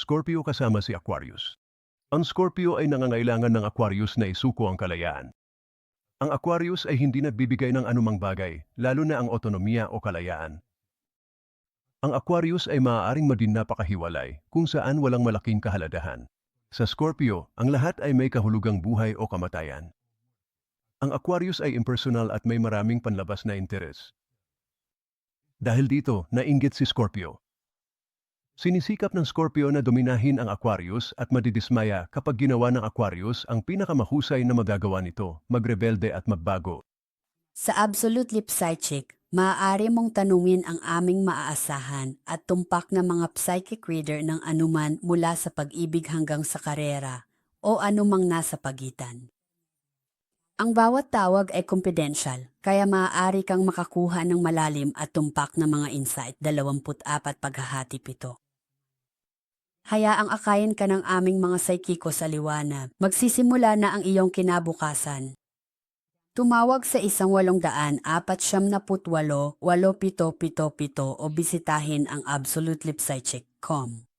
Scorpio kasama si Aquarius. Ang Scorpio ay nangangailangan ng Aquarius na isuko ang kalayaan. Ang Aquarius ay hindi nagbibigay ng anumang bagay, lalo na ang otonomiya o kalayaan. Ang Aquarius ay maaaring maging napakahiwalay kung saan walang malaking kahaladahan. Sa Scorpio, ang lahat ay may kahulugang buhay o kamatayan. Ang Aquarius ay impersonal at may maraming panlabas na interes. Dahil dito, nainggit si Scorpio. Sinisikap ng Scorpio na dominahin ang Aquarius at madidismaya kapag ginawa ng Aquarius ang pinakamahusay na magagawa nito, magrebelde at magbago. Sa Absolute Lip Psychic, maaari mong tanungin ang aming maaasahan at tumpak na mga psychic reader ng anuman mula sa pag-ibig hanggang sa karera o anumang nasa pagitan. Ang bawat tawag ay confidential, kaya maaari kang makakuha ng malalim at tumpak na mga insight 24 paghahati pito. Hayaang akayin ka ng aming mga psychico sa liwanag. Magsisimula na ang iyong kinabukasan. Tumawag sa isang walong daan apat siyam na putwalo, walo pito pito pito o bisitahin ang absolutelipsychic.com.